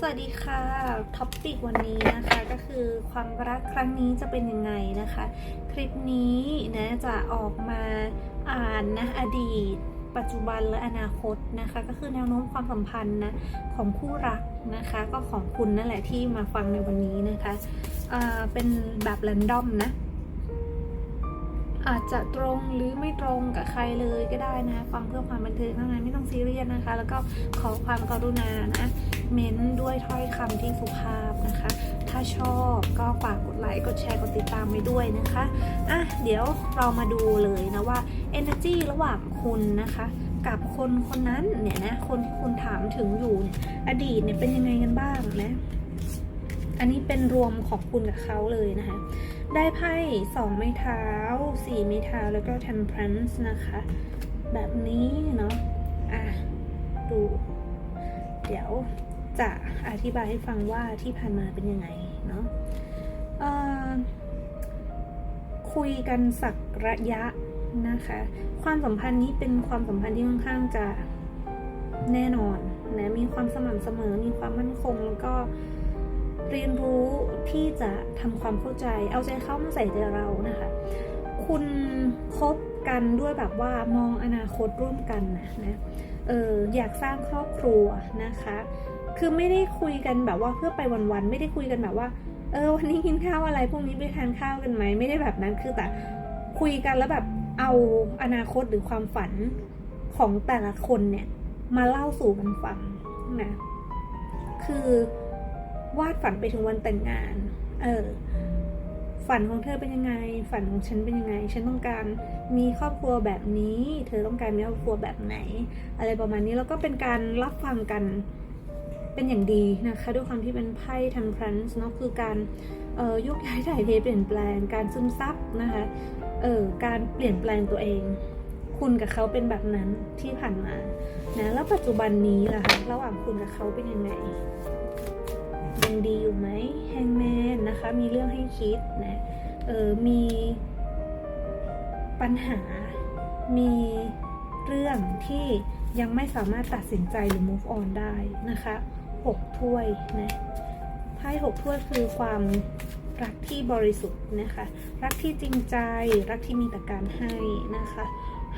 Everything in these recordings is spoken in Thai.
สวัสดีค่ะ ท็อปปิกวันนี้นะคะก็คือความรักครั้งนี้จะเป็นยังไงนะคะ คลิปนี้นะจะออกมาอ่านนะอดีต ปัจจุบันและอนาคตนะคะ ก็คือแนวโน้มความสัมพันธ์นะของคู่รักนะคะ ก็ของคุณนั่นแหละที่มาฟังในวันนี้นะคะอ่าเป็นแบบแรนดอมนะ อาจจะตรงหรือไม่ตรงกับใครเลยก็ได้นะฟังเพื่อความบันเทิงเท่านั้นไม่ต้องซีเรียสนะคะ แล้วก็ขอความกรุณานะเม้นด้วยถ้อยคำที่สุภาพนะคะ ถ้าชอบก็ฝากกดไลค์กดแชร์กดติดตามไว้ด้วยนะคะอะเดี๋ยวเรามาดูเลยนะว่า energy ระหว่างคุณนะคะกับคนคนนั้นเนี่ยนะคนที่คุณถามถึงอยู่เนี่ยอดีตเนี่ยเป็นยังไงกันบ้างนะ อันนี้เป็นรวมของคุณกับเขาเลยนะคะ ได้ไพ่สองไม้เท้าสี่ไม้เท้าแล้วก็ temperance นะคะ แบบนี้เนาะอะดู เดี๋ยวจะอธิบายให้ฟังว่าที่ผ่านมาเป็นยังไงเนาะคุยกันสักระยะนะคะ ความสัมพันธ์นี้เป็นความสัมพันธ์ที่ค่อนข้างจะแน่นอนนะมีความสม่ำเสมอมีความมั่นคงแล้วก็เเรียนรู้ที่จะทำความเข้าใจ เอาใจเข้ามาใส่ใจเรานะคะ คุณคบกันด้วยแบบว่ามองอนาคตร่วมกันนะนะเอออยากสร้างครอบครัวนะคะ คือไม่ได้คุยกันแบบว่าเพื่อไปวันๆไม่ได้คุยกันแบบว่าเออวันนี้กินข้าวอะไรพรุ่งนี้ไปทานข้าวกันไหมไม่ได้แบบนั้นคือแต่คุยกันแล้วแบบเอาอนาคตหรือความฝันของแต่ละคนเนี่ยมาเล่าสู่กันฟังนะคือ วาดฝันไปถึงวันแต่งงาน เออ ฝันของเธอเป็นยังไง ฝันของฉันเป็นยังไง ฉันต้องการมีครอบครัวแบบนี้ เธอต้องการมีครอบครัวแบบไหน อะไรประมาณนี้ แล้วก็เป็นการรับฟังกันเป็นอย่างดีนะคะ ด้วยความที่เป็นไพ่ทันพรันส์เนาะ คือการเอ่อยกย้ายถ่ายเทเปลี่ยนแปลง การซึมซับนะคะ เออการเปลี่ยนแปลงตัวเอง คุณกับเขาเป็นแบบนั้นที่ผ่านมา นะ แล้วปัจจุบันนี้ล่ะคะ ระหว่างคุณกับเขาเป็นยังไง ยังดีอยู่ไหมแฮงแมนนะคะ มีเรื่องให้คิดนะเออมีปัญหา มีเรื่องที่ยังไม่สามารถตัดสินใจหรือ move on ได้นะคะหกถ้วยนะไพ่หกถ้วยคือความรักที่บริสุทธิ์นะคะ รักที่จริงใจ รักที่มีแต่การให้นะคะ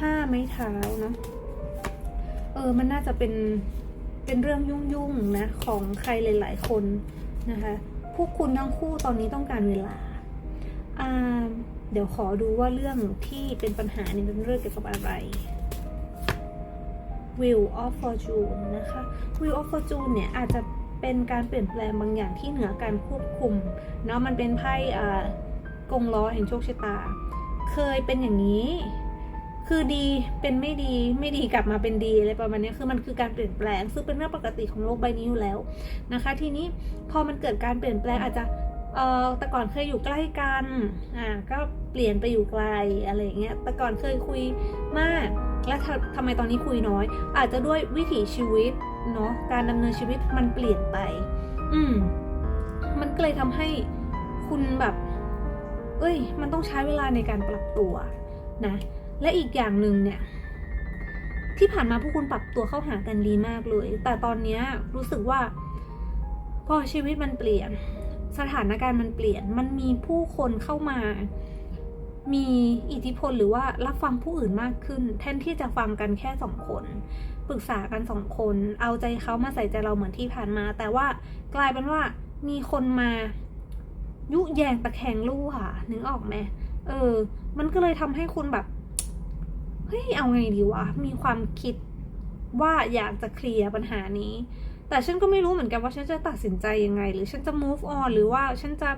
ห้าไม้เท้าเนาะเออมันน่าจะเป็น เป็นเรื่องยุ่งๆนะของใครหลาย ๆ คนนะคะพวกคุณทั้งคู่ตอนนี้ต้องการเวลาเดี๋ยวขอดูว่าเรื่องที่เป็นปัญหาเนี่ยเป็นเรื่องเกี่ยวกับอะไร Wheel of Fortune นะคะ Wheel of Fortune เนี่ยอาจจะเป็นการเปลี่ยนแปลงบางอย่างที่เหนือการควบคุมเนาะมันเป็นไพ่อ่ากงล้อแห่งโชคชะตา เคยเป็นอย่างนี้ คือดีเป็นไม่ดีไม่ดีกลับมาเป็นดีอะไรประมาณนี้คือมันคือการเปลี่ยนแปลง ซึ่งเป็นเรื่องปกติของโลกใบนี้อยู่แล้วนะคะ ทีนี้พอมันเกิดการเปลี่ยนแปลงอาจจะเออแต่ก่อนเคยอยู่ใกล้กัน อ่า ก็เปลี่ยนไปอยู่ไกลอะไรอย่างเงี้ย แต่ก่อนเคยคุยมาก แล้วทำไมตอนนี้คุยน้อย อาจจะด้วยวิถีชีวิตเนาะ การดำเนินชีวิตมันเปลี่ยนไป อืม มันก็เลยทำให้คุณแบบ เอ้ย มันต้องใช้เวลาในการปรับตัวนะ และอีกอย่างหนึ่งเนี่ยที่ผ่านมาพวกคุณปรับตัวเข้าหากันดีมากเลย แต่ตอนนี้รู้สึกว่า พอชีวิตมันเปลี่ยน สถานการณ์มันเปลี่ยน มันมีผู้คนเข้ามา มีอิทธิพลหรือว่ารับฟังผู้อื่นมากขึ้น แทนที่จะฟังกันแค่สองคน ปรึกษากันสองคน เอาใจเขามาใส่ใจเราเหมือนที่ผ่านมา แต่ว่ากลายเป็นว่ามีคนมา ยุแยงตะแคงลู่ค่ะ นึกออกไหม เออ มันก็เลยทำให้คุณแบบ เฮ้ยเอาไงดีวะมีความคิดว่าอยากจะเคลียร์ปัญหานี้ แต่ฉันก็ไม่รู้เหมือนกันว่าฉันจะตัดสินใจยังไง หรือฉันจะ move on หรือว่าฉันจะ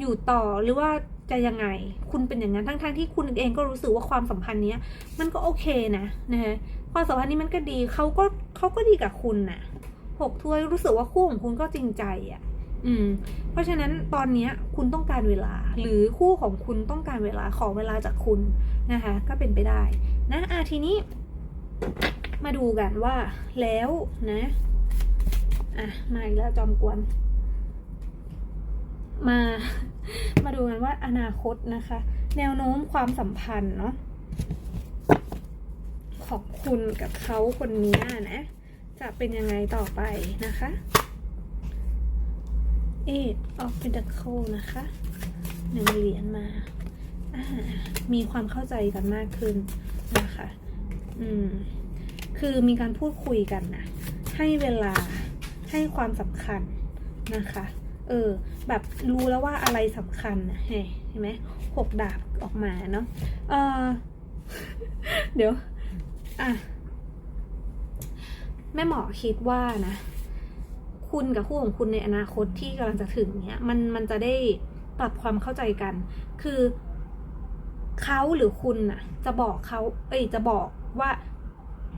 อยู่ต่อหรือว่าจะยังไง คุณเป็นอย่างนั้นทั้งๆที่คุณเองก็รู้สึกว่าความสัมพันธ์เนี้ย มันก็โอเคนะนะฮะความสัมพันธ์นี้มันก็ดีเขาก็เขาก็ดีกับคุณน่ะหกถ้วยรู้สึกว่าคู่ของคุณก็จริงใจอะ อืม เพราะฉะนั้นตอนเนี้ยคุณต้องการเวลา หรือคู่ของคุณต้องการเวลาขอเวลาจากคุณ นะคะก็เป็นไปได้นะอะทีนี้ มาดูกันว่าแล้วนะอะมาอีกแล้วจอมกวน มามาดูกันว่าอนาคตนะคะ แนวโน้มความสัมพันธ์เนาะของคุณกับเขาคนนี้นะ จะเป็นยังไงต่อไปนะคะ eight of pentacle นะคะหนึ่งเหรียญมา มีความเข้าใจกันมากขึ้นนะคะอืมคือมีการพูดคุยกันนะให้เวลาให้ความสำคัญนะคะ เออ แบบรู้แล้วว่าอะไรสำคัญนะเห็นเห็นไหมหกดาบออกมาเนาะเออเดี๋ยว อะ แม่หมอคิดว่านะ คุณกับคู่ของคุณในอนาคตที่กำลังจะถึงเนี้ย มันมันจะได้ปรับความเข้าใจกัน คือ เขาหรือคุณน่ะ จะบอกเขาเอ้ยจะบอกว่า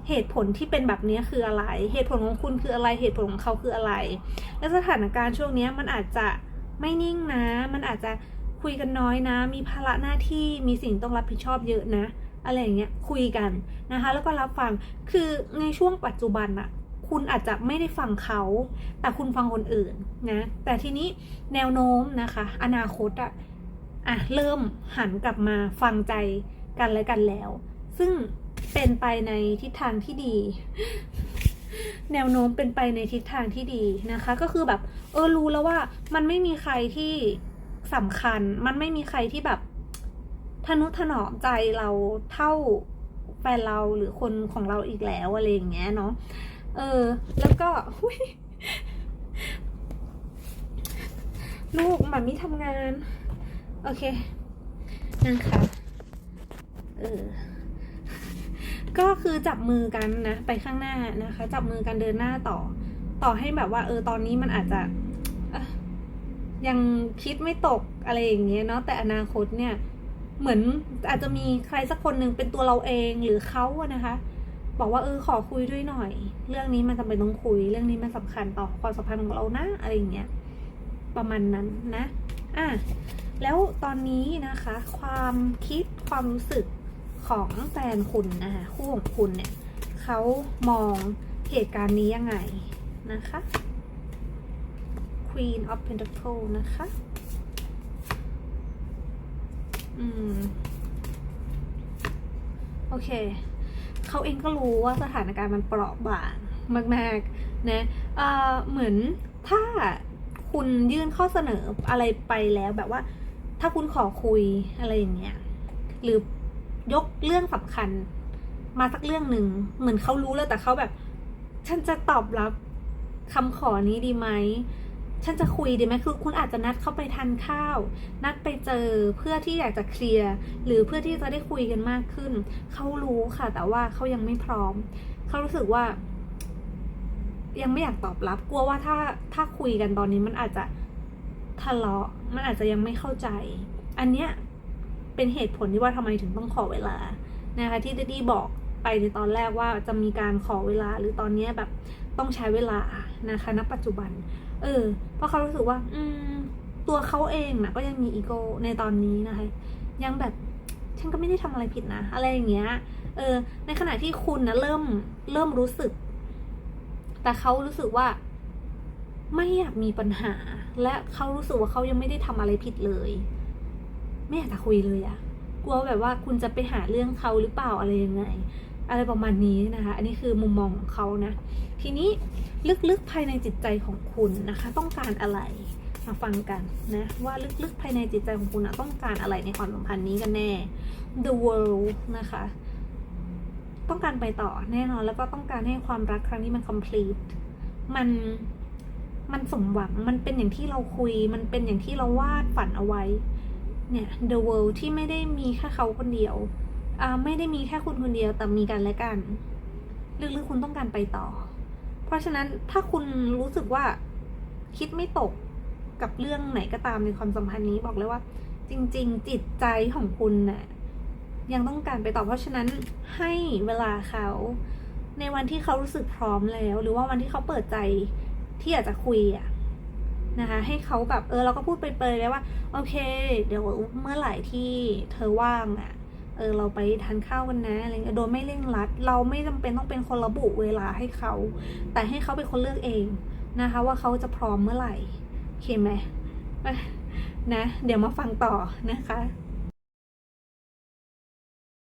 เหตุผลที่เป็นแบบนี้คืออะไร เหตุผลของคุณคืออะไร เหตุผลของเขาคืออะไร และสถานการณ์ช่วงนี้มันอาจจะไม่นิ่งนะ มันอาจจะคุยกันน้อยนะ มีภาระหน้าที่ มีสิ่งต้องรับผิดชอบเยอะนะ อะไรอย่างเงี้ย คุยกันนะคะ แล้วก็รับฟัง คือในช่วงปัจจุบันอะคุณอาจจะไม่ได้ฟังเขา แต่คุณฟังคนอื่นนะ แต่ทีนี้แนวโน้มนะคะ อนาคตอะ อะเริ่มหันกลับมาฟังใจกันและกันแล้ว ซึ่งเป็นไปในทิศทางที่ดี แนวโน้มเป็นไปในทิศทางที่ดีนะคะ ก็คือแบบเออรู้แล้วว่ามันไม่มีใครที่สำคัญ มันไม่มีใครที่แบบทนุถนอมใจเราเท่าแฟนเราหรือคนของเราอีกแล้วอะไรอย่างเงี้ยเนาะเออ แล้วก็ลูกหมามีทำงาน โอเคนะคะเออก็คือจับมือกันนะไปข้างหน้านะคะ จับมือกันเดินหน้าต่อ ต่อให้แบบว่า เออตอนนี้มันอาจจะยังคิดไม่ตกอะไรอย่างเงี้ยเนาะแต่อนาคตเนี่ย เหมือนอาจจะมีใครสักคนหนึ่งเป็นตัวเราเองหรือเขาอะนะคะ บอกว่าเออขอคุยด้วยหน่อย เรื่องนี้มันจำเป็นต้องคุย เรื่องนี้มันสำคัญต่อความสัมพันธ์ของเรานะอะไรอย่างเงี้ยประมาณนั้นนะ อะ แล้วตอนนี้นะคะ ความคิดความรู้สึกของแฟนคุณนะคะคู่ของคุณเนี่ยเขามองเหตุการณ์นี้ยังไงนะคะ Queen of pentacles นะคะ อืม โอเค เขาเองก็รู้ว่าสถานการณ์มันเปราะบางมากๆนะเอ่อเหมือนถ้าคุณยื่นข้อเสนออะไรไปแล้วแบบว่า ถ้าคุณขอคุยอะไรอย่างเงี้ยหรือยกเรื่องสำคัญ มาสักเรื่องหนึ่งเหมือนเขารู้แล้วแต่เขาแบบ ฉันจะตอบรับคำขอนี้ดีไหมฉันจะคุยดีไหมคือคุณอาจจะนัดเขาไปทานข้าว นัดไปเจอเพื่อที่อยากจะเคลียร์ หรือเพื่อที่จะได้คุยกันมากขึ้น เขารู้ค่ะ แต่ว่าเขายังไม่พร้อม เขารู้สึกว่า ยังไม่อยากตอบรับ กลัวว่าถ้าถ้าคุยกันตอนนี้มันอาจจะ ทะเลาะมันอาจจะยังไม่เข้าใจ อันเนี้ยเป็นเหตุผลที่ว่าทำไมถึงต้องขอเวลานะคะที่ดดดี้บอกไปในตอนแรกว่าจะมีการขอเวลาหรือตอนเนี้ยแบบต้องใช้เวลานะคะณปัจจุบัน เออ เพราะเขารู้สึกว่า อืม ตัวเขาเองนะก็ยังมีอีโก้ในตอนนี้นะคะ ยังแบบฉันก็ไม่ได้ทำอะไรผิดนะ อะไรอย่างเงี้ย เออ ในขณะที่คุณนะเริ่มเริ่มรู้สึก แต่เขารู้สึกว่า ไม่อยากมีปัญหา และเขารู้สึกว่าเขายังไม่ได้ทำอะไรผิดเลย ไม่อยากจะคุยเลยอะกลัวแบบว่าคุณจะไปหาเรื่องเขาหรือเปล่าอะไรยังไง อะไรประมาณนี้นะคะ อันนี้คือมุมมองของเขานะ ทีนี้ลึกๆภายในจิตใจของคุณนะคะ ต้องการอะไรมาฟังกันนะว่าลึกๆภายในจิตใจของคุณนะต้องการอะไรในความสัมพันธ์นี้กันแน่ The world นะคะ ต้องการไปต่อแน่นอนแล้วก็ต้องการให้ความรักครั้งนี้มัน complete มัน มันสมหวังมันเป็นอย่างที่เราคุย มันเป็นอย่างที่เราวาดฝันเอาไว้ เนี่ย the world ที่ไม่ได้มีแค่เขาคนเดียวอ่าไม่ได้มีแค่คุณคนเดียวแต่มีกันและกันลึกๆคุณต้องการไปต่อ เพราะฉะนั้นถ้าคุณรู้สึกว่าคิดไม่ตกกับเรื่องไหนก็ตามในความสัมพันธ์นี้บอกเลยว่า จริง ๆ จิตใจของคุณน่ะยังต้องการไปต่อเพราะฉะนั้นให้เวลาเขา ในวันที่เขารู้สึกพร้อมแล้ว หรือว่าวันที่เขาเปิดใจ ที่อยากจะคุยอะนะคะ ให้เขาแบบเออเราก็พูดไปเปยๆเลยว่า โอเค เดี๋ยวเมื่อไหร่ที่เธอว่างอะเออเราไปทานข้าวกันนะอะไรเงี้ยโดยไม่เร่งรัด เราไม่จำเป็นต้องเป็นคนระบุเวลาให้เขา แต่ให้เขาเป็นคนเลือกเองนะคะ ว่าเขาจะพร้อมเมื่อไหร่โอเคไหมนะ เดี๋ยวมาฟังต่อนะคะ